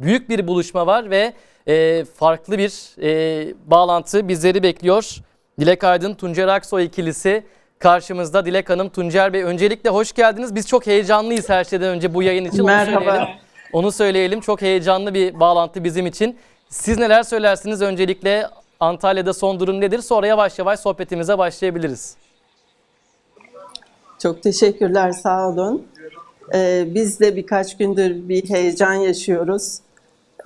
büyük bir buluşma var ve e, farklı bir e, bağlantı bizleri bekliyor. Dilek Aydın, Tuncer Aksoy ikilisi karşımızda. Dilek Hanım, Tuncer Bey öncelikle hoş geldiniz. Biz çok heyecanlıyız her şeyden önce bu yayın için. Onu Merhaba. söyleyelim. Onu söyleyelim. Çok heyecanlı bir bağlantı bizim için. Siz neler söylersiniz öncelikle Antalya'da son durum nedir? Sonra yavaş yavaş sohbetimize başlayabiliriz. Çok teşekkürler, sağ olun. Ee, biz de birkaç gündür bir heyecan yaşıyoruz.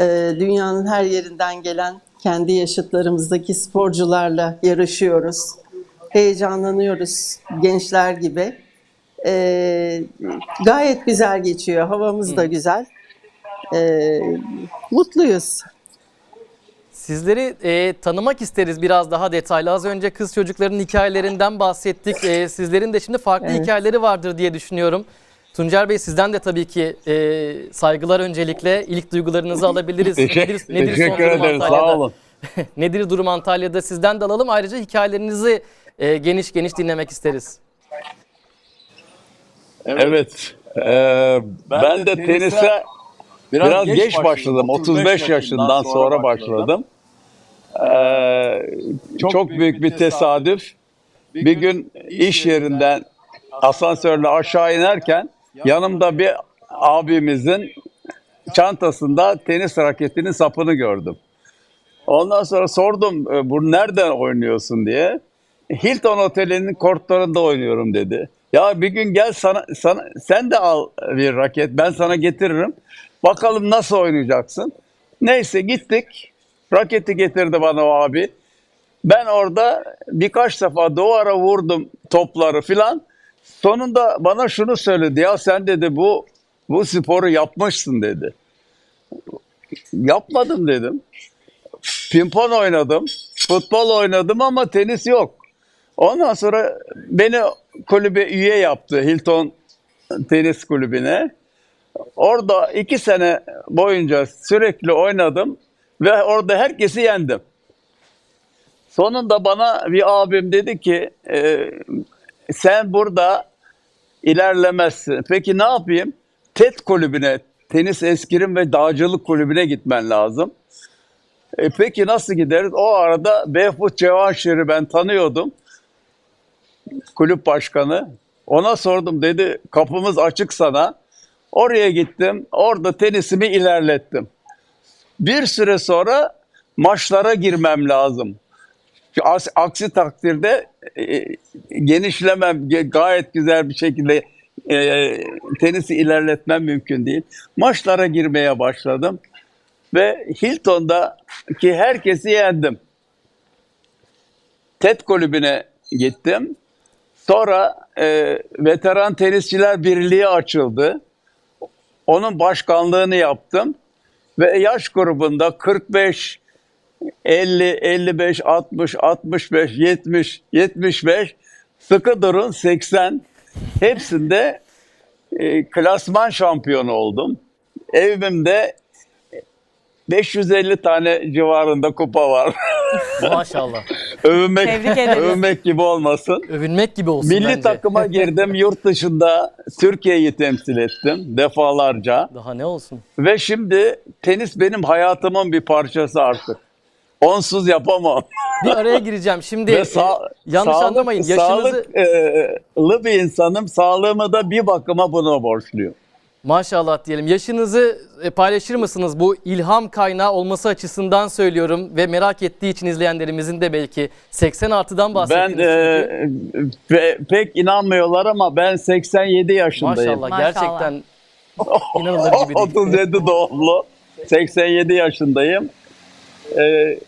Ee, dünyanın her yerinden gelen kendi yaşıtlarımızdaki sporcularla yarışıyoruz. Heyecanlanıyoruz gençler gibi. Ee, gayet güzel geçiyor, havamız da güzel. Ee, mutluyuz. Sizleri e, tanımak isteriz biraz daha detaylı. Az önce kız çocukların hikayelerinden bahsettik. E, sizlerin de şimdi farklı Evet. hikayeleri vardır diye düşünüyorum. Tuncer Bey sizden de tabii ki e, saygılar öncelikle. İlk duygularınızı alabiliriz. Teşekkür, nedir, nedir teşekkür durum ederim. Antalya'da? Sağ olun. nedir durum Antalya'da? Sizden de alalım. Ayrıca hikayelerinizi e, geniş geniş dinlemek isteriz. Evet. Ee, ben, de tenise biraz, geç, başladım. 35 yaşından sonra başladım. Ee, çok, büyük bir tesadüf. Bir gün iş yerinden asansörle aşağı inerken yanımda bir abimizin çantasında tenis raketinin sapını gördüm. Ondan sonra sordum "E, bu nereden oynuyorsun diye. Hilton Oteli'nin kortlarında oynuyorum dedi. Ya bir gün gel sana, sana sen de al bir raket ben sana getiririm. Bakalım nasıl oynayacaksın. Neyse gittik. Raketi getirdi bana o abi. Ben orada birkaç defa duvara vurdum topları filan. Sonunda bana şunu söyledi. Ya sen dedi bu bu sporu yapmışsın dedi. Yapmadım dedim. Pimpon oynadım, futbol oynadım ama tenis yok. Ondan sonra beni kulübe üye yaptı Hilton Tenis Kulübü'ne. Orada iki sene boyunca sürekli oynadım ve orada herkesi yendim. Sonunda bana bir abim dedi ki e, sen burada ilerlemezsin. Peki ne yapayım? TED kulübüne, tenis eskrim ve dağcılık kulübüne gitmen lazım. E peki nasıl gideriz? O arada Behfut Cevaşir'i ben tanıyordum. Kulüp başkanı. Ona sordum dedi kapımız açık sana. Oraya gittim. Orada tenisimi ilerlettim. Bir süre sonra maçlara girmem lazım. Aksi takdirde e, genişlemem ge- gayet güzel bir şekilde e, tenisi ilerletmem mümkün değil. Maçlara girmeye başladım ve Hilton'daki herkesi yendim. TED kulübüne gittim. Sonra e, Veteran Tenisçiler Birliği açıldı. Onun başkanlığını yaptım. Ve yaş grubunda 45, 50, 55, 60, 65, 70, 75, sıkı durun 80 hepsinde e, klasman şampiyonu oldum. Evimde 550 tane civarında kupa var. Maşallah. övünmek, Tebrik ederiz. övünmek gibi olmasın. Övünmek gibi olsun Milli bence. takıma girdim. Yurt dışında Türkiye'yi temsil ettim defalarca. Daha ne olsun? Ve şimdi tenis benim hayatımın bir parçası artık. Onsuz yapamam. Bir araya gireceğim. Şimdi Ve e, sa- yanlış sağlık- anlamayın. Yaşınızı Sağlıklı bir insanım. Sağlığımı da bir bakıma buna borçluyum. Maşallah diyelim. Yaşınızı e, paylaşır mısınız? Bu ilham kaynağı olması açısından söylüyorum ve merak ettiği için izleyenlerimizin de belki 80 artıdan Ben bahsettiniz. e, çünkü. pe- pek inanmıyorlar ama ben 87 yaşındayım. Maşallah, Maşallah. gerçekten inanılır gibi değil. 37 doğumlu. 87 yaşındayım. Ee,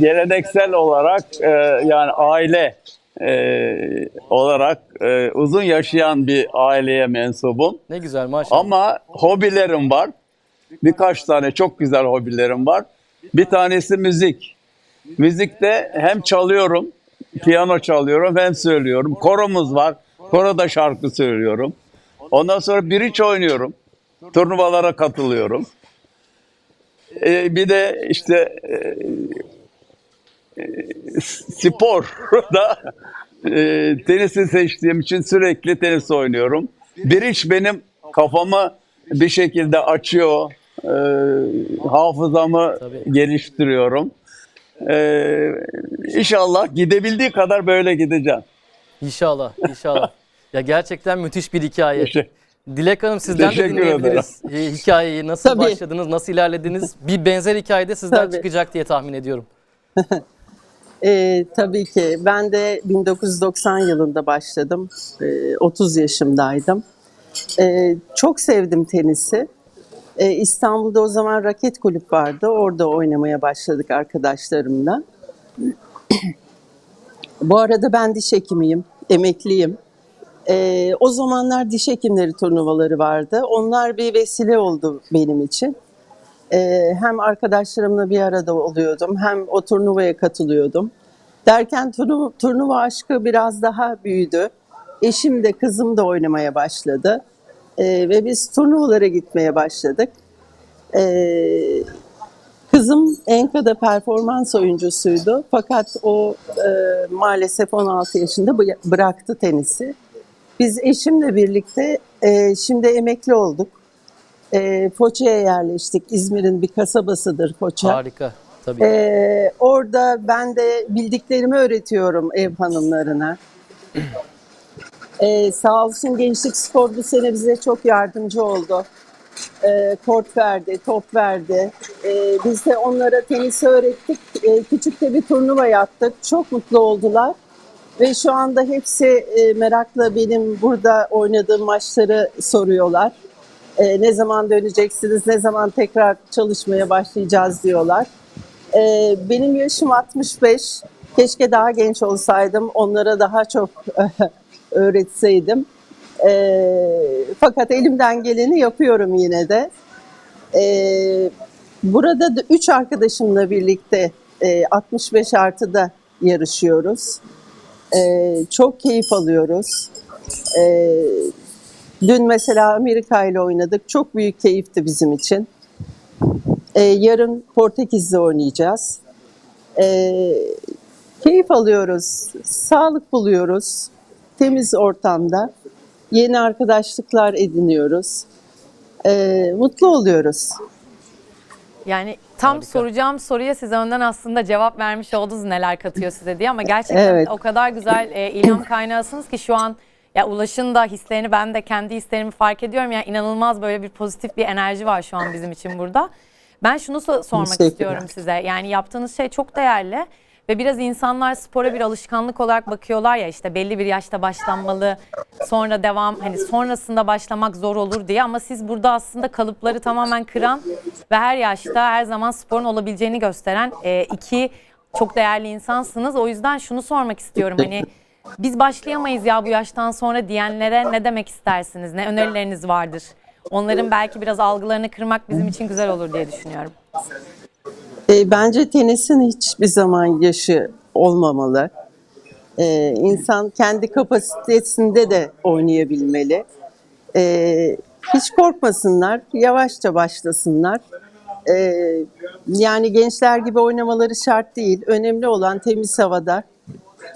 geleneksel olarak e, yani aile e, olarak e, uzun yaşayan bir aileye mensubum. Ne güzel maşallah. Ama hobilerim var. Birkaç tane çok güzel hobilerim var. Bir tanesi müzik. Müzikte hem çalıyorum, piyano çalıyorum hem söylüyorum. Koromuz var. Koroda şarkı söylüyorum. Ondan sonra bridge oynuyorum. Turnuvalara katılıyorum. Ee, bir de işte e, spor da e, tenisi seçtiğim için sürekli tenis oynuyorum. Bridge benim kafamı bir şekilde açıyor. Ee, hafızamı Tabii. geliştiriyorum. Ee, inşallah gidebildiği kadar böyle gideceğim. İnşallah, inşallah. ya gerçekten müthiş bir hikaye. Teşekkür- Dilek Hanım sizden de Teşekkür dinleyebiliriz. Ee, hikayeyi nasıl Tabii. başladınız, nasıl ilerlediniz? Bir benzer hikaye de sizden Tabii. çıkacak diye tahmin ediyorum. Ee, tabii ki. Ben de 1990 yılında başladım. Ee, 30 yaşımdaydım. Ee, çok sevdim tenisi. Ee, İstanbul'da o zaman raket kulüp vardı. Orada oynamaya başladık arkadaşlarımla. Bu arada ben diş hekimiyim, emekliyim. Ee, o zamanlar diş hekimleri turnuvaları vardı. Onlar bir vesile oldu benim için. Ee, hem arkadaşlarımla bir arada oluyordum, hem o turnuvaya katılıyordum. Derken turnuva, turnuva aşkı biraz daha büyüdü. Eşim de kızım da oynamaya başladı. Ee, ve biz turnuvalara gitmeye başladık. Ee, kızım Enka'da performans oyuncusuydu. Fakat o e, maalesef 16 yaşında bı- bıraktı tenisi. Biz eşimle birlikte e, şimdi emekli olduk. E, Foça'ya yerleştik. İzmir'in bir kasabasıdır Foça. Harika. Tabii. Ee, orada ben de bildiklerimi öğretiyorum ev hanımlarına. Ee, sağ olsun Gençlik Spor bu sene bize çok yardımcı oldu. Ee, kort verdi, top verdi. Ee, biz de onlara tenisi öğrettik. Ee, küçük de bir turnuva yaptık. Çok mutlu oldular. Ve şu anda hepsi e, merakla benim burada oynadığım maçları soruyorlar. Ee, ne zaman döneceksiniz, ne zaman tekrar çalışmaya başlayacağız diyorlar. Ee, benim yaşım 65. Keşke daha genç olsaydım. Onlara daha çok öğretseydim. Ee, fakat elimden geleni yapıyorum yine de. Ee, burada da üç arkadaşımla birlikte e, 65 artıda yarışıyoruz. Ee, çok keyif alıyoruz. Ee, dün mesela Amerika ile oynadık. Çok büyük keyifti bizim için. Ee, yarın Portekiz'de oynayacağız. Ee, keyif alıyoruz, sağlık buluyoruz, temiz ortamda yeni arkadaşlıklar ediniyoruz. Ee, mutlu oluyoruz. Yani tam Harika. soracağım soruya siz önden aslında cevap vermiş oldunuz neler katıyor size diye ama gerçekten Evet. o kadar güzel e, ilham kaynağısınız ki şu an ya Ulaş'ın da hislerini ben de kendi hislerimi fark ediyorum. Yani inanılmaz böyle bir pozitif bir enerji var şu an bizim için burada. Ben şunu so- sormak istiyorum size. Yani yaptığınız şey çok değerli ve biraz insanlar spora bir alışkanlık olarak bakıyorlar ya işte belli bir yaşta başlanmalı, sonra devam hani sonrasında başlamak zor olur diye ama siz burada aslında kalıpları tamamen kıran ve her yaşta her zaman sporun olabileceğini gösteren e, iki çok değerli insansınız. O yüzden şunu sormak istiyorum hani biz başlayamayız ya bu yaştan sonra diyenlere ne demek istersiniz? Ne önerileriniz vardır? Onların belki biraz algılarını kırmak bizim için güzel olur diye düşünüyorum. E, bence tenisin hiçbir zaman yaşı olmamalı. E, insan kendi kapasitesinde de oynayabilmeli. E, hiç korkmasınlar, yavaşça başlasınlar. E, yani gençler gibi oynamaları şart değil. Önemli olan temiz havada,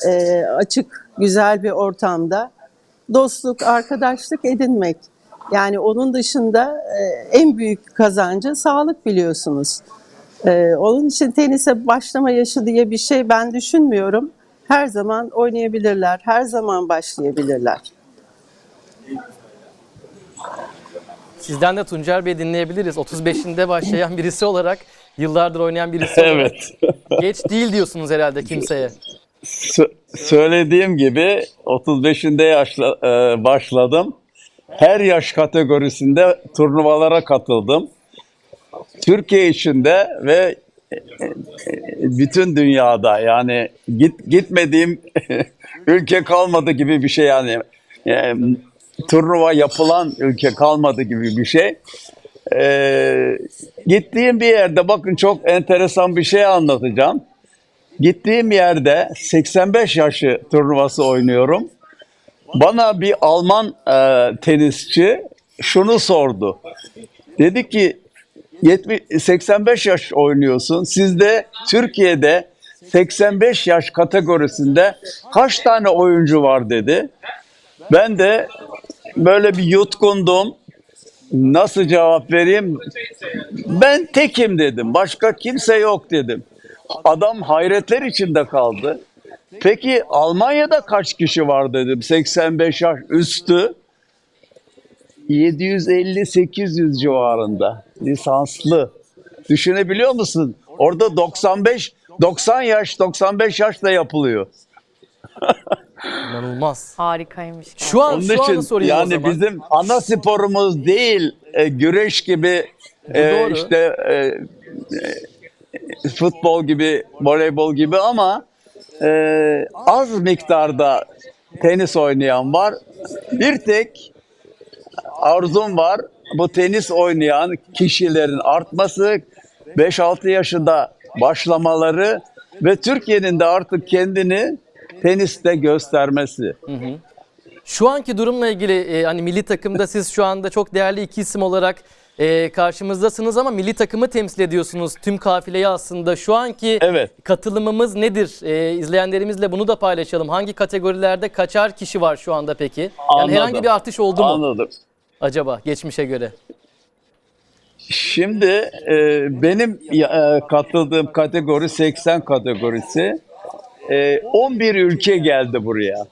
e, açık, güzel bir ortamda dostluk, arkadaşlık edinmek. Yani onun dışında e, en büyük kazancı sağlık biliyorsunuz. Ee, onun için tenise başlama yaşı diye bir şey ben düşünmüyorum. Her zaman oynayabilirler, her zaman başlayabilirler. Sizden de Tuncer Bey dinleyebiliriz. 35'inde başlayan birisi olarak, yıllardır oynayan birisi olarak. Evet. Geç değil diyorsunuz herhalde kimseye. Sö- söylediğim gibi 35'inde yaşla, e, başladım. Her yaş kategorisinde turnuvalara katıldım. Türkiye içinde ve e, e, bütün dünyada yani git gitmediğim ülke kalmadı gibi bir şey yani. E, turnuva yapılan ülke kalmadı gibi bir şey. E, gittiğim bir yerde bakın çok enteresan bir şey anlatacağım. Gittiğim yerde 85 yaşı turnuvası oynuyorum. Bana bir Alman e, tenisçi şunu sordu. Dedi ki 70, 85 yaş oynuyorsun. Sizde Türkiye'de 85 yaş kategorisinde kaç tane oyuncu var dedi. Ben de böyle bir yutkundum. Nasıl cevap vereyim? Ben tekim dedim. Başka kimse yok dedim. Adam hayretler içinde kaldı. Peki Almanya'da kaç kişi var dedim. 85 yaş üstü. 750-800 civarında lisanslı. Düşünebiliyor musun? Orada 95 90 yaş 95 yaşta yapılıyor. İnanılmaz. Harikaymış. Şu an Onun şu için sorayım o yani zaman. bizim ana sporumuz değil e, güreş gibi e, doğru. işte e, e, futbol gibi voleybol gibi ama e, az miktarda tenis oynayan var. Bir tek arzum var. Bu tenis oynayan kişilerin artması, 5-6 yaşında başlamaları ve Türkiye'nin de artık kendini teniste göstermesi. Şu anki durumla ilgili e, hani milli takımda siz şu anda çok değerli iki isim olarak e, karşımızdasınız ama milli takımı temsil ediyorsunuz. Tüm kafileyi aslında şu anki Evet. katılımımız nedir? E, izleyenlerimizle bunu da paylaşalım. Hangi kategorilerde kaçar kişi var şu anda peki? Yani Anladım. herhangi bir artış oldu mu Anladım. acaba geçmişe göre? Şimdi e, benim e, katıldığım kategori 80 kategorisi. E, 11 ülke geldi buraya.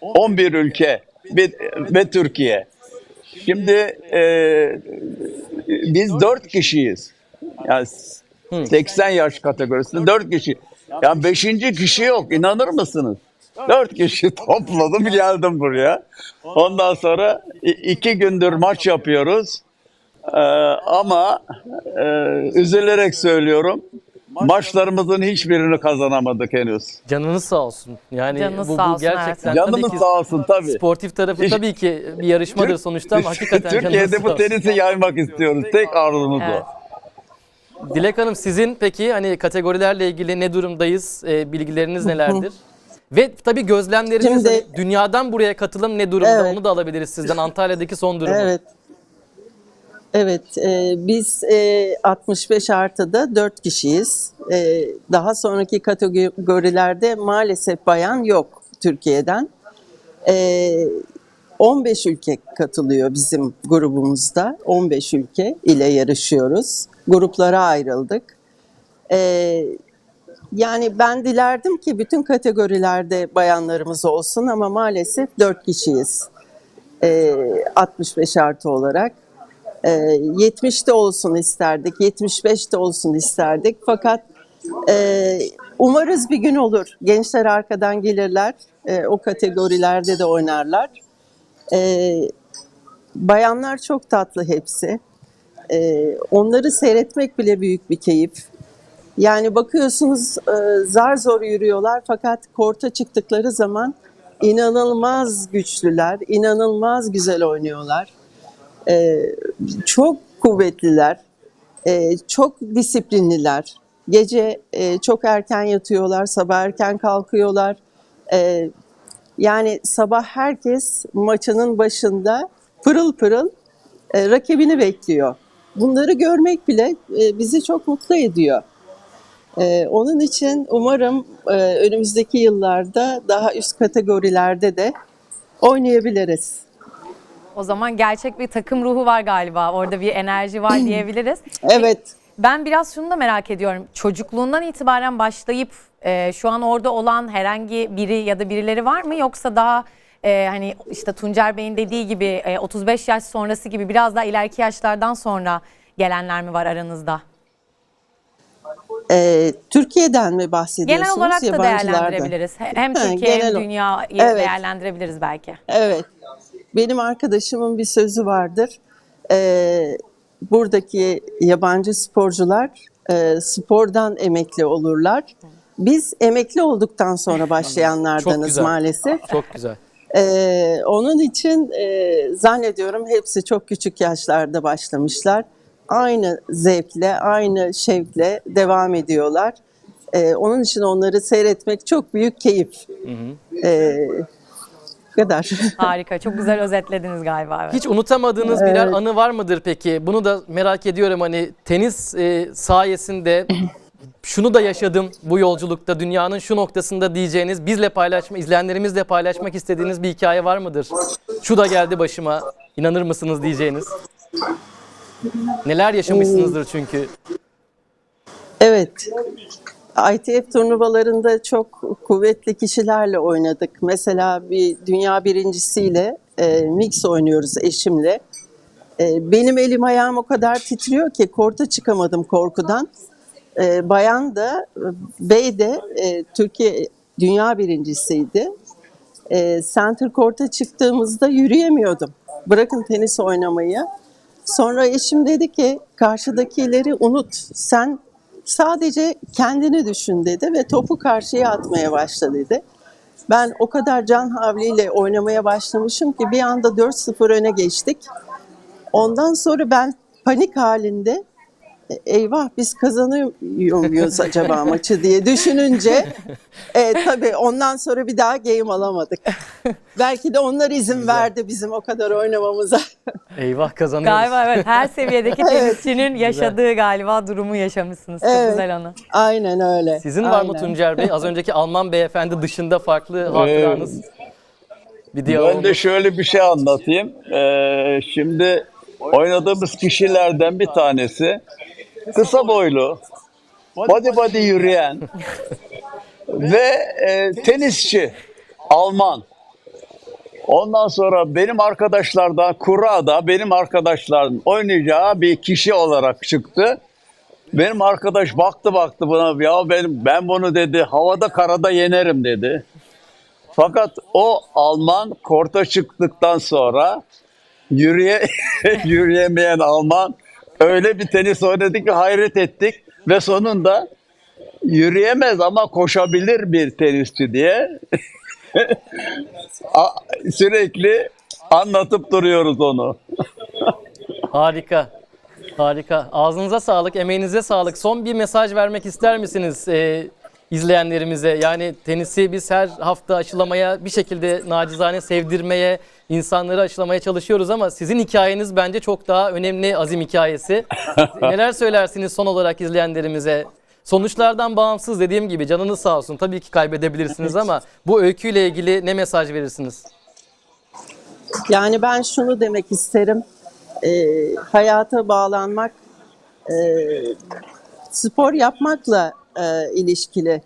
11 ülke ve, ve Türkiye. Şimdi e, biz 4 kişiyiz. Yani 80 yaş kategorisinde 4 kişi. Yani 5. kişi yok. İnanır mısınız? 4 kişi topladım geldim buraya. Ondan sonra iki gündür maç yapıyoruz. Ee, ama e, üzülerek söylüyorum. Maçlarımızın hiçbirini kazanamadık henüz. Canınız sağ olsun. Yani Canınız bu, sağ bu olsun, gerçekten tabii ki sağ olsun tabii. sportif tarafı tabii ki bir yarışmadır sonuçta ama hakikaten canınız Türkiye'de sağ bu olsun. tenisi yaymak istiyoruz. Tek arzumuz Evet. o. Dilek Hanım sizin peki hani kategorilerle ilgili ne durumdayız? E, bilgileriniz nelerdir? Ve tabii gözlemleriniz Şimdi- hani dünyadan buraya katılım ne durumda Evet. onu da alabiliriz sizden Antalya'daki son durumu. Evet. Evet, e, biz e, 65 artıda 4 kişiyiz. E, daha sonraki kategorilerde maalesef bayan yok Türkiye'den. E, 15 ülke katılıyor bizim grubumuzda. 15 ülke ile yarışıyoruz. Gruplara ayrıldık. E, yani ben dilerdim ki bütün kategorilerde bayanlarımız olsun ama maalesef 4 kişiyiz. E, 65 artı olarak. E, 70'te olsun isterdik, 75'te olsun isterdik. Fakat e, umarız bir gün olur. Gençler arkadan gelirler, e, o kategorilerde de oynarlar. E, bayanlar çok tatlı hepsi. Onları seyretmek bile büyük bir keyif. Yani bakıyorsunuz e, zar zor yürüyorlar fakat korta çıktıkları zaman inanılmaz güçlüler, inanılmaz güzel oynuyorlar. E, çok kuvvetliler, e, çok disiplinliler. Gece e, çok erken yatıyorlar, sabah erken kalkıyorlar. E, yani sabah herkes maçının başında pırıl pırıl e, rakibini bekliyor. Bunları görmek bile e, bizi çok mutlu ediyor. E, onun için umarım e, önümüzdeki yıllarda daha üst kategorilerde de oynayabiliriz. O zaman gerçek bir takım ruhu var galiba. Orada bir enerji var diyebiliriz. Evet. Ben biraz şunu da merak ediyorum. Çocukluğundan itibaren başlayıp e, şu an orada olan herhangi biri ya da birileri var mı? Yoksa daha e, hani işte Tuncer Bey'in dediği gibi e, 35 yaş sonrası gibi biraz daha ileriki yaşlardan sonra gelenler mi var aranızda? E, Türkiye'den mi bahsediyorsunuz? Genel olarak da değerlendirebiliriz. Hem Türkiye hem genel dünyayı Evet. değerlendirebiliriz belki. Evet. Benim arkadaşımın bir sözü vardır. Ee, buradaki yabancı sporcular e, spordan emekli olurlar. Biz emekli olduktan sonra Çok başlayanlardanız güzel. maalesef. Çok güzel. Ee, onun için e, zannediyorum hepsi çok küçük yaşlarda başlamışlar. Aynı zevkle, aynı şevkle devam ediyorlar. Ee, onun için onları seyretmek çok büyük keyif. Ee, bu kadar. Harika. Çok güzel özetlediniz galiba. Evet. Hiç unutamadığınız birer anı var mıdır peki? Bunu da merak ediyorum hani tenis e, sayesinde şunu da yaşadım bu yolculukta dünyanın şu noktasında diyeceğiniz bizle paylaşma izleyenlerimizle paylaşmak istediğiniz bir hikaye var mıdır? Şu da geldi başıma inanır mısınız diyeceğiniz. Neler yaşamışsınızdır çünkü. Evet. ITF turnuvalarında çok kuvvetli kişilerle oynadık. Mesela bir dünya birincisiyle e, mix oynuyoruz eşimle. E, benim elim ayağım o kadar titriyor ki korta çıkamadım korkudan. E, bayan da e, bey de e, Türkiye dünya birincisiydi. E, center korta çıktığımızda yürüyemiyordum. Bırakın tenis oynamayı. Sonra eşim dedi ki karşıdakileri unut. Sen sadece kendini düşün dedi ve topu karşıya atmaya başla dedi. Ben o kadar can havliyle oynamaya başlamışım ki bir anda 4-0 öne geçtik. Ondan sonra ben panik halinde "E, eyvah biz kazanıyor muyuz acaba maçı diye düşününce e, tabii ondan sonra bir daha game alamadık. Belki de onlar izin verdi bizim o kadar oynamamıza. Eyvah kazanıyoruz. Galiba evet her seviyedeki Evet. tenisçinin yaşadığı galiba durumu yaşamışsınız. Çok Evet. güzel anı. Aynen öyle. Sizin var mı Aynen. Tuncer Bey? Az önceki Alman beyefendi dışında farklı hatıranız. Bir diyalog. Ben de şöyle bir şey anlatayım. Ee, şimdi oynadığımız kişilerden bir tanesi kısa boylu, body body yürüyen ve e, tenisçi Alman. Ondan sonra benim arkadaşlardan Kura'da benim arkadaşlarım oynayacağı bir kişi olarak çıktı. Benim arkadaş baktı baktı buna ya benim ben bunu dedi havada karada yenerim dedi. Fakat o Alman korta çıktıktan sonra yürüye, yürüyemeyen Alman öyle bir tenis oynadı ki hayret ettik ve sonunda yürüyemez ama koşabilir bir tenisçi diye sürekli anlatıp duruyoruz onu. Harika. Harika. Ağzınıza sağlık, emeğinize sağlık. Son bir mesaj vermek ister misiniz e, izleyenlerimize? Yani tenisi biz her hafta aşılamaya, bir şekilde nacizane sevdirmeye, insanları aşılamaya çalışıyoruz ama sizin hikayeniz bence çok daha önemli azim hikayesi. Neler söylersiniz son olarak izleyenlerimize? Sonuçlardan bağımsız dediğim gibi canınız sağ olsun. Tabii ki kaybedebilirsiniz ama bu öyküyle ilgili ne mesaj verirsiniz? Yani ben şunu demek isterim. Ee, hayata bağlanmak e, spor yapmakla e, ilişkili.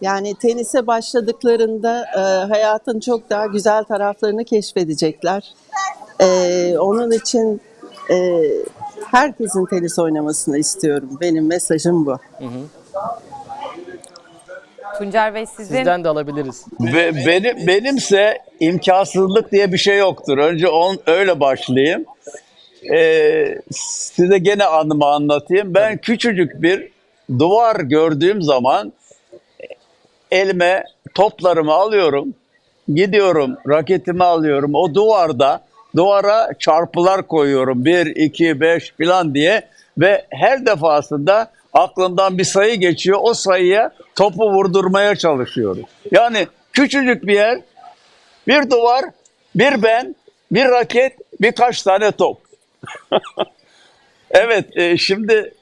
Yani tenise başladıklarında e, hayatın çok daha güzel taraflarını keşfedecekler. E, onun için e, herkesin tenis oynamasını istiyorum. Benim mesajım bu. Tuncer Bey sizin Sizden de alabiliriz. Ve benim benimse imkansızlık diye bir şey yoktur. Önce on, öyle başlayayım. Ee, size gene anımı anlatayım. Ben küçücük bir duvar gördüğüm zaman elime toplarımı alıyorum. Gidiyorum, raketimi alıyorum. O duvarda duvara çarpılar koyuyorum. 1, 2, 5 falan diye. Ve her defasında aklımdan bir sayı geçiyor. O sayıya topu vurdurmaya çalışıyorum. Yani küçücük bir yer, bir duvar, bir ben, bir raket, birkaç tane top. evet, e, şimdi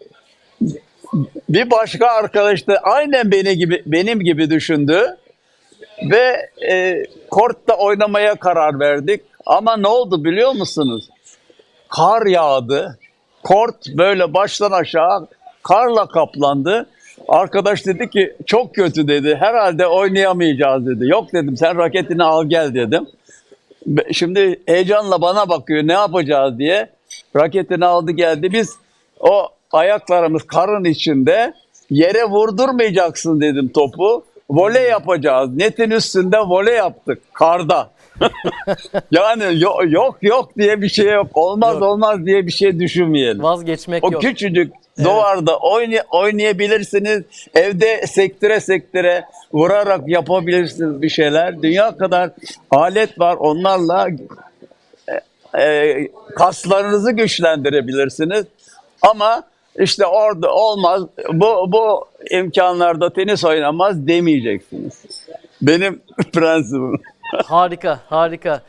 bir başka arkadaş da aynen beni gibi benim gibi düşündü ve e, kortta oynamaya karar verdik. Ama ne oldu biliyor musunuz? Kar yağdı. Kort böyle baştan aşağı karla kaplandı. Arkadaş dedi ki çok kötü dedi. Herhalde oynayamayacağız dedi. Yok dedim sen raketini al gel dedim. Şimdi heyecanla bana bakıyor ne yapacağız diye. Raketini aldı geldi. Biz o ayaklarımız karın içinde yere vurdurmayacaksın dedim topu. Voley yapacağız. Netin üstünde voley yaptık karda. yani yok yok yok diye bir şey yok. Olmaz Yok. olmaz diye bir şey düşünmeyelim. Vazgeçmek O yok. küçücük duvarda oynay- oynayabilirsiniz. Evde sektire sektire vurarak yapabilirsiniz bir şeyler. Dünya kadar alet var. Onlarla e, e, kaslarınızı güçlendirebilirsiniz. Ama işte orada olmaz. Bu bu imkanlarda tenis oynamaz demeyeceksiniz. Benim prensibim. Harika, harika.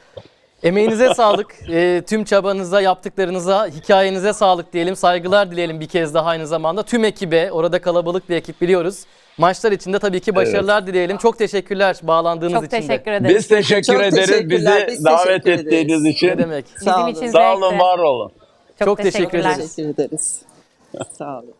Emeğinize sağlık. Ee, tüm çabanıza, yaptıklarınıza, hikayenize sağlık diyelim. Saygılar dileyelim bir kez daha aynı zamanda. Tüm ekibe, orada kalabalık bir ekip biliyoruz. Maçlar için de tabii ki başarılar dileyelim. Çok teşekkürler bağlandığınız çok için de. teşekkür ederiz. Biz teşekkür Çok ederiz teşekkürler, bizi biz davet ettiğiniz için. Ne demek? Sağ olun. Sağ olun, var olun. Çok, Çok teşekkür ederiz. Teşekkür ederiz. Sağ olun.